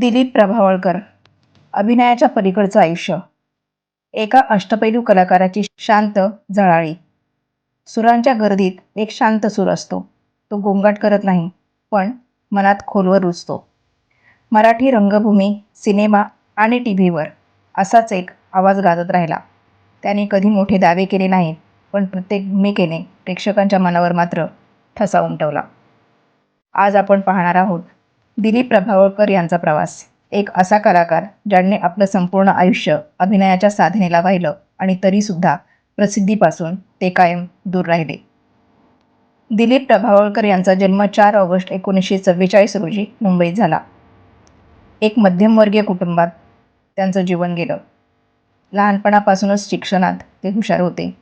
दिलीप प्रभावळकर. अभिनयाच्या पलीकडचं आयुष्य. एका अष्टपैलू कलाकाराची शांत झळाळी सुरांच्या गर्दीत एक शांत सूर असतो. तो गोंगाट करत नाही पण मनात खोलवर रुजतो. मराठी रंगभूमी सिनेमा आणि टी व्हीवर असाच एक आवाज गाजत राहिला. त्याने कधी मोठे दावे केले नाहीत पण प्रत्येक भूमिकेने प्रेक्षकांच्या मनावर मात्र ठसा उमटवला. आज आपण पाहणार आहोत दिलीप प्रभावळकर यांचा प्रवास. एक असा कलाकार ज्यांनी आपलं संपूर्ण आयुष्य अभिनयाच्या साधनेला वाहिलं आणि तरीसुद्धा प्रसिद्धीपासून ते कायम दूर राहिले. दिलीप प्रभावळकर यांचा जन्म चार ऑगस्ट एकोणीसशे चव्वेचाळीस रोजी मुंबईत झाला. एक मध्यमवर्गीय कुटुंबात त्यांचं जीवन गेलं. लहानपणापासूनच शिक्षणात ते हुशार होते.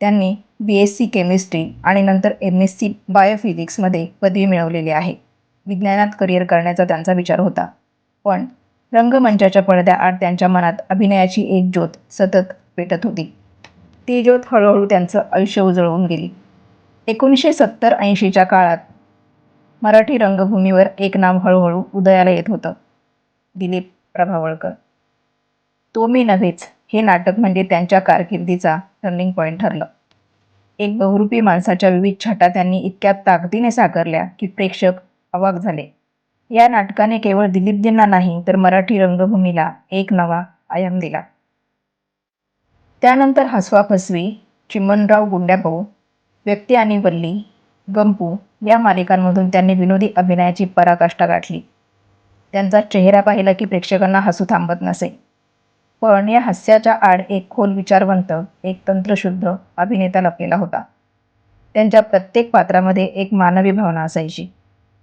त्यांनी बी एस सी केमिस्ट्री आणि नंतर एम एस सी बायोफिजिक्समध्ये पदवी मिळवलेली आहे. विज्ञानात करिअर करण्याचा त्यांचा विचार होता. पण रंगमंचाच्या पडद्याआड त्यांच्या मनात अभिनयाची एक ज्योत सतत पेटत होती. ती ज्योत हळूहळू त्यांचं आयुष्य उजळवून गेली. एकोणीसशे सत्तर ऐंशीच्या काळात मराठी रंगभूमीवर एक नाव हळूहळू उदयाला येत होतं. दिलीप प्रभावळकर. तो मी नव्हेच हे नाटक म्हणजे त्यांच्या कारकिर्दीचा टर्निंग पॉईंट ठरलं. एक बहुरूपी माणसाच्या विविध छटा त्यांनी इतक्या ताकदीने साकारल्या की प्रेक्षक अवाक झाले. या नाटकाने केवळ दिलीपजींना नाही तर मराठी रंगभूमीला एक नवा आयाम दिला. त्यानंतर हसवा फसवी चिमनराव गुंड्याभाऊ व्यक्ती आणि वल्ली गंपू या मालिकांमधून त्यांनी विनोदी अभिनयाची पराकाष्ठा गाठली. त्यांचा चेहरा पाहिला की प्रेक्षकांना हसू थांबत नसे. पण या हास्याच्या आड एक खोल विचारवंत एक तंत्रशुद्ध अभिनेता लपलेला होता. त्यांच्या प्रत्येक पात्रामध्ये एक मानवी भावना असायची.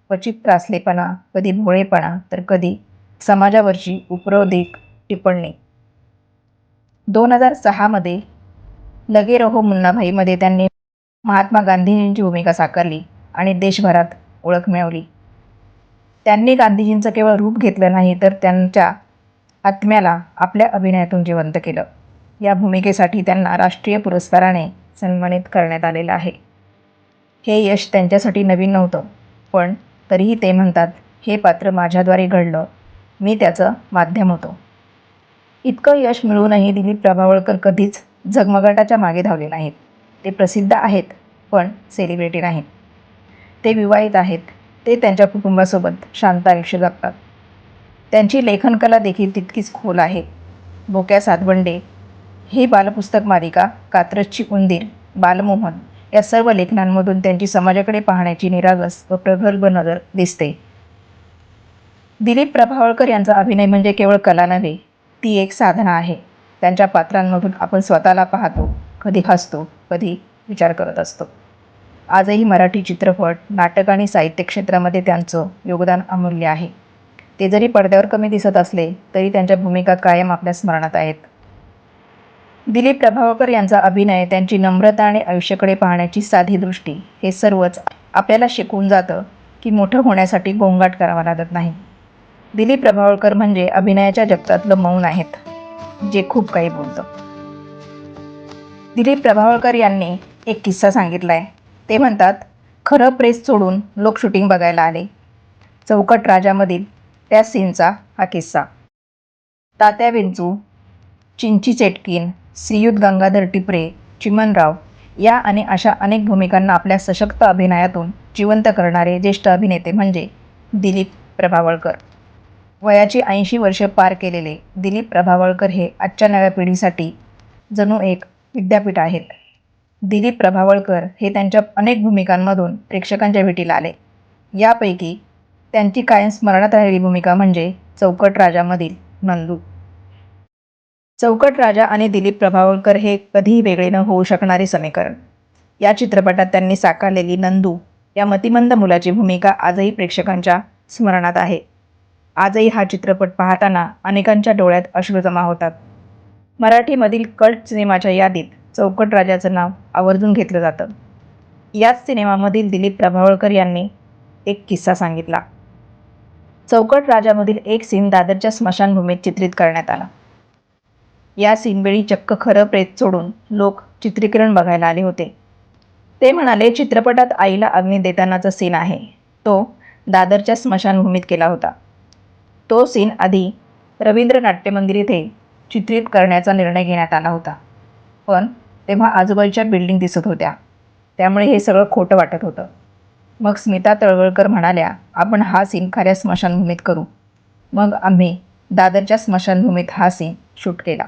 क्वचित त्रासलेपणा कधी भोळेपणा तर कधी समाजावरची उपरोधिक टिप्पणी. दोन हजार सहामध्ये लगे रहो मुन्नाभाईमध्ये त्यांनी महात्मा गांधीजींची भूमिका साकारली आणि देशभरात ओळख मिळवली. त्यांनी गांधीजींचं केवळ रूप घेतलं नाही तर त्यांच्या आत्म्याला आपल्या अभिनयातून जिवंत केलं. या भूमिकेसाठी त्यांना राष्ट्रीय पुरस्काराने सन्मानित करण्यात आलेलं आहे. हे यश त्यांच्यासाठी नवीन नव्हतं पण तरीही ते म्हणतात हे पात्र माझ्याद्वारे घडलं. मी त्याचं माध्यम होतो. इतकं यश मिळूनही दिलीप प्रभावळकर कधीच झगमगाटाच्या मागे धावले नाहीत. ते प्रसिद्ध आहेत पण सेलिब्रिटी नाहीत. ते विवाहित आहेत ते त्यांच्या कुटुंबासोबत शांत आयुष्य जगतात. त्यांची लेखनकला देखील तितकीच खोल आहे. बोक्या सातबंडे ही बालपुस्तक मालिका कात्रजची उंदीर बालमोहन या सर्व लेखनांमधून त्यांची समाजाकडे पाहण्याची निरागस व प्रगल्भ नजर दिसते. दिलीप प्रभावळकर यांचा अभिनय म्हणजे केवळ कला नव्हे ती एक साधना आहे. त्यांच्या पात्रांमधून आपण स्वतःला पाहतो कधी हसतो कधी विचार करत असतो. आजही मराठी चित्रपट नाटक आणि साहित्य क्षेत्रामध्ये त्यांचं योगदान अमूल्य आहे. ते जरी पडद्यावर कमी दिसत असले तरी त्यांच्या भूमिका कायम आपल्या स्मरणात आहेत. दिलीप प्रभावकर यांचा अभिनय त्यांची नम्रता आणि आयुष्याकडे पाहण्याची साधी दृष्टी हे सर्वच आपल्याला शिकवून जातं की मोठं होण्यासाठी गोंगाट करावा लागत नाही. दिलीप प्रभावळकर म्हणजे अभिनयाच्या जगतातलं मौन आहेत जे खूप काही बोलतं. दिलीप प्रभावळकर यांनी एक किस्सा सांगितला आहे ते म्हणतात खरं प्रेस सोडून लोक शूटिंग बघायला आले. चौकट राजामधील त्या सीनचा हा किस्सा. तात्या विंचू चिंची चेटकीन श्रीयुत गंगाधर टिपरे चिमनराव या आणि अशा अनेक भूमिकांना आपल्या सशक्त अभिनयातून जिवंत करणारे ज्येष्ठ अभिनेते म्हणजे दिलीप प्रभावळकर. वयाची ऐंशी वर्षे पार केलेले दिलीप प्रभावळकर हे आजच्या नव्या पिढीसाठी जणू एक विद्यापीठ आहेत. दिलीप प्रभावळकर हे त्यांच्या अनेक भूमिकांमधून प्रेक्षकांच्या भेटीला आले. यापैकी त्यांची कायम स्मरणात राहिलेली भूमिका म्हणजे चौकट राजामधील नंदू. चौकट राजा आणि दिलीप प्रभावळकर हे कधीही वेगळे न होऊ शकणारे समीकरण. या चित्रपटात त्यांनी साकारलेली नंदू या मतिमंद मुलाची भूमिका आजही प्रेक्षकांच्या स्मरणात आहे. आजही हा चित्रपट पाहताना अनेकांच्या डोळ्यात अश्रू जमा होतात. मराठीमधील कल्ट सिनेमाच्या यादीत चौकट राजाचं नाव आवर्जून घेतलं जातं. याच सिनेमामधील दिलीप प्रभावळकर यांनी एक किस्सा सांगितला. चौकट राजामधील एक सीन दादरच्या स्मशानभूमीत चित्रित करण्यात आला. या सीनवेळी चक्क खरं प्रेत सोडून लोक चित्रीकरण बघायला आले होते. ते म्हणाले चित्रपटात आईला अग्नी देतानाचा सीन आहे. तो दादरच्या स्मशानभूमीत केला होता. तो सीन आधी रवींद्र नाट्यमंदिर येथे चित्रित करण्याचा निर्णय घेण्यात आला होता. पण तेव्हा आजूबाजूच्या बिल्डिंग दिसत होत्या. त्यामुळे हे सगळं खोटं वाटत होतं. मग स्मिता तळवळकर म्हणाल्या आपण हा सीन खऱ्या स्मशानभूमीत करू. मग आम्ही दादरच्या स्मशानभूमीत हा सीन शूट केला.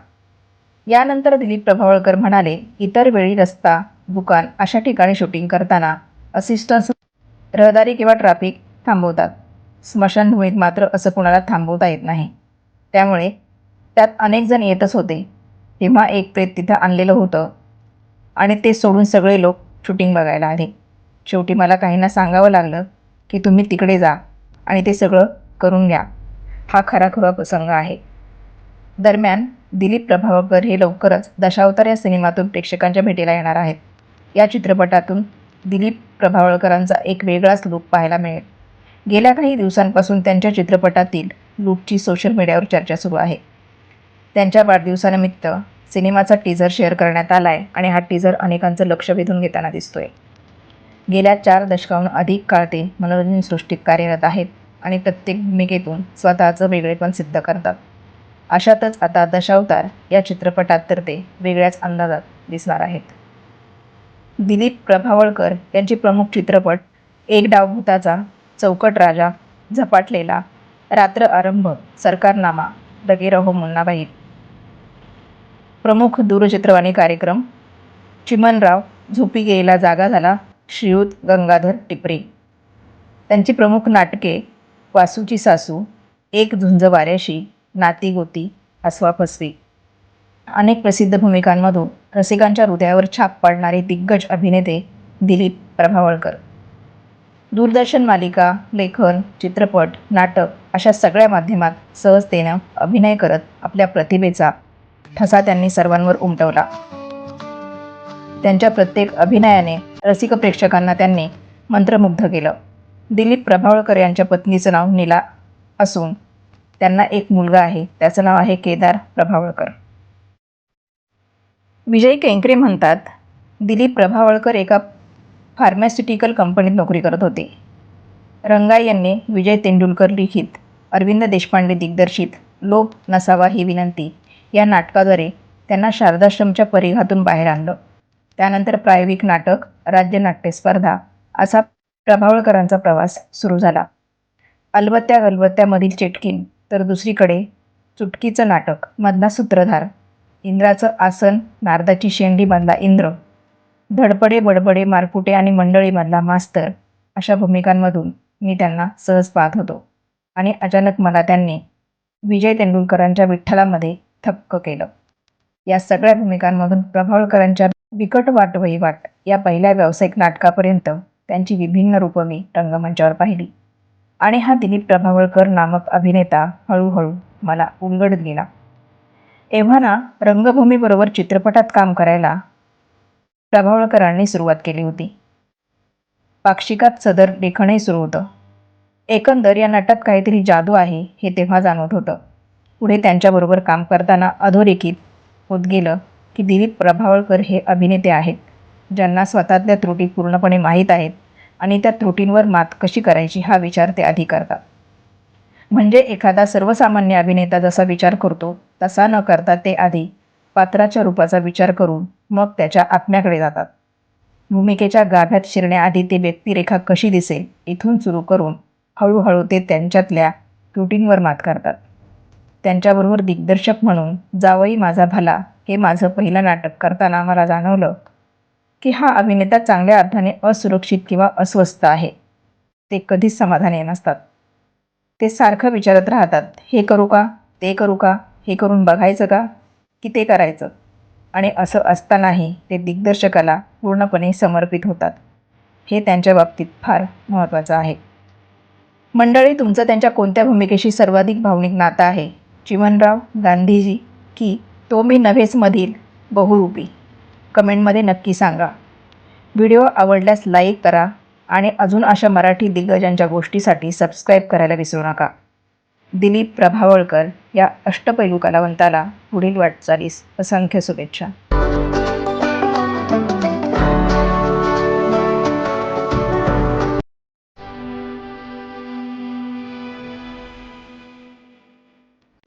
यानंतर दिलीप प्रभावळकर म्हणाले इतर वेळी रस्ता दुकान अशा ठिकाणी शूटिंग करताना असिस्टन्स रहदारी किंवा ट्रॅफिक थांबवतात. स्मशानभूमीत मात्र असं कुणाला थांबवता येत नाही. त्यामुळे त्यात अनेक जण येतच होते. तेव्हा एक प्रेत तिथं आणलेलं होतं आणि ते सोडून सगळे लोक शूटिंग बघायला आले. शेवटी मला काहींना सांगावं लागलं की तुम्ही तिकडे जा आणि ते सगळं करून घ्या. हा खरा खरा प्रसंग आहे. दरम्यान दिलीप प्रभावकर हे लवकरच दशावतार या सिनेमातून प्रेक्षकांच्या भेटीला येणार आहेत. या चित्रपटातून दिलीप प्रभावळकरांचा एक वेगळाच लूक पाहायला मिळेल. गेल्या काही दिवसांपासून त्यांच्या चित्रपटातील लूकची सोशल मीडियावर चर्चा सुरू आहे. त्यांच्या वाढदिवसानिमित्त सिनेमाचा टीझर शेअर करण्यात आला आहे आणि हा टीझर अनेकांचं लक्ष वेधून घेताना दिसतोय. गेल्या चार दशकाहून अधिक काळ ते मनोरंजन सृष्टीत कार्यरत आहेत आणि प्रत्येक भूमिकेतून स्वतःचं वेगळेपण सिद्ध करतात. अशातच आता दशावतार या चित्रपटात तर ते वेगळ्याच अंदाजात दिसणार आहेत. दिलीप प्रभावळकर यांची प्रमुख चित्रपट एक डावभूताचा चौकट राजा झपाटलेला रात्र आरंभ सरकारनामा दगे रहो मुन्नाबाई. प्रमुख दूरचित्रवाणी कार्यक्रम चिमनराव झोपी गेला जागा झाला श्रीयुत गंगाधर टिपरे. त्यांची प्रमुख नाटके वासूची सासू एक झुंज वाऱ्याशी नाती गोती हसवा फसवी. अनेक प्रसिद्ध भूमिकांमधून रसिकांच्या हृदयावर छाप पाडणारे दिग्गज अभिनेते दिलीप प्रभावळकर. दूरदर्शन मालिका लेखन चित्रपट नाटक अशा सगळ्या माध्यमात सहजतेनं अभिनय करत आपल्या प्रतिभेचा ठसा त्यांनी सर्वांवर उमटवला. त्यांच्या प्रत्येक अभिनयाने रसिक प्रेक्षकांना त्यांनी मंत्रमुग्ध केलं. दिलीप प्रभावळकर यांच्या पत्नीचं नाव नीला असून त्यांना एक मुलगा आहे. त्याचं नाव आहे केदार प्रभावळकर. विजय केंकरे म्हणतात दिलीप प्रभावळकर एका फार्मास्युटिकल कंपनीत नोकरी करत होते. रंगाई यांनी विजय तेंडुलकर लिखित अरविंद देशपांडे दिग्दर्शित लोभ नसावा ही विनंती या नाटकाद्वारे त्यांना शारदाश्रमच्या परिघातून बाहेर आणलं. त्यानंतर प्रायोगिक नाटक राज्य नाट्य स्पर्धा असा प्रभावळकरांचा प्रवास सुरू झाला. अलबत्त्या गलबत्त्यामधील चेटकीन तर दुसरीकडे चुटकीचं नाटक मधला सूत्रधार. इंद्राचं आसन नारदाची शेंडी मधला इंद्र. धडपडे बडबडे मारकुटे आणि मंडळीमधला मास्तर. अशा भूमिकांमधून मी त्यांना सहज पाहत होतो. आणि अचानक मला त्यांनी विजय तेंडुलकरांच्या विठ्ठलामध्ये थक्क केलं. या सगळ्या भूमिकांमधून प्रभावळकरांच्या बिकट वाट वहिवाट या पहिल्या व्यावसायिक नाटकापर्यंत त्यांची विभिन्न रूपं मी रंगमंचावर पाहिली. आणि हा दिलीप प्रभावळकर नामक अभिनेता हळूहळू मला उलगडत गेला. एव्हाना रंगभूमीबरोबर चित्रपटात काम करायला प्रभावळकरांनी सुरुवात केली होती. पाक्षिकात सदर लेखनही सुरू होतं. एकंदर या नाटकात काहीतरी जादू आहे हे तेव्हा जाणवत होतं. पुढे त्यांच्याबरोबर काम करताना अधोरेखित होत गेलं की दिलीप प्रभावळकर हे अभिनेते आहेत ज्यांना स्वतःतल्या त्रुटी पूर्णपणे माहीत आहेत. आणि त्या त्रुटींवर मात कशी करायची हा विचार ते आधी करतात. म्हणजे एखादा सर्वसामान्य अभिनेता जसा विचार करतो तसा न करता ते आधी पात्राच्या रूपाचा विचार करून मग त्याच्या आत्म्याकडे जातात. भूमिकेच्या गाभ्यात शिरण्याआधी ते व्यक्तिरेखा कशी दिसेल इथून सुरू करून हळूहळू ते त्यांच्यातल्या त्रुटींवर मात करतात. त्यांच्याबरोबर दिग्दर्शक म्हणून जावई माझा भला हे माझं पहिलं नाटक करताना मला जाणवलं की हा अभिनेता चांगल्या अर्थाने असुरक्षित किंवा अस्वस्थ आहे. ते कधीच समाधानी नसतात. ते सारखं विचारत राहतात हे करू का? ते करू का? हे करून बघायचं का? की ते करायचं? आणि असं असतानाही ते दिग्दर्शकाला पूर्णपणे समर्पित होतात. हे त्यांच्या बाबतीत फार महत्त्वाचं आहे. मंडळी तुमचं त्यांच्या कोणत्या भूमिकेशी सर्वाधिक भावनिक नातं आहे? चिमनराव गांधीजी की तो मी नव्हेचमधील बहुरूपी? कमेंटमध्ये नक्की सांगा. व्हिडिओ आवडल्यास लाईक करा आणि अजून अशा मराठी दिग्गजांच्या गोष्टीसाठी सबस्क्राईब करायला विसरू नका. दिलीप प्रभावळकर या अष्टपैलू कलावंताला पुढील वाटचालीस असंख्य शुभेच्छा.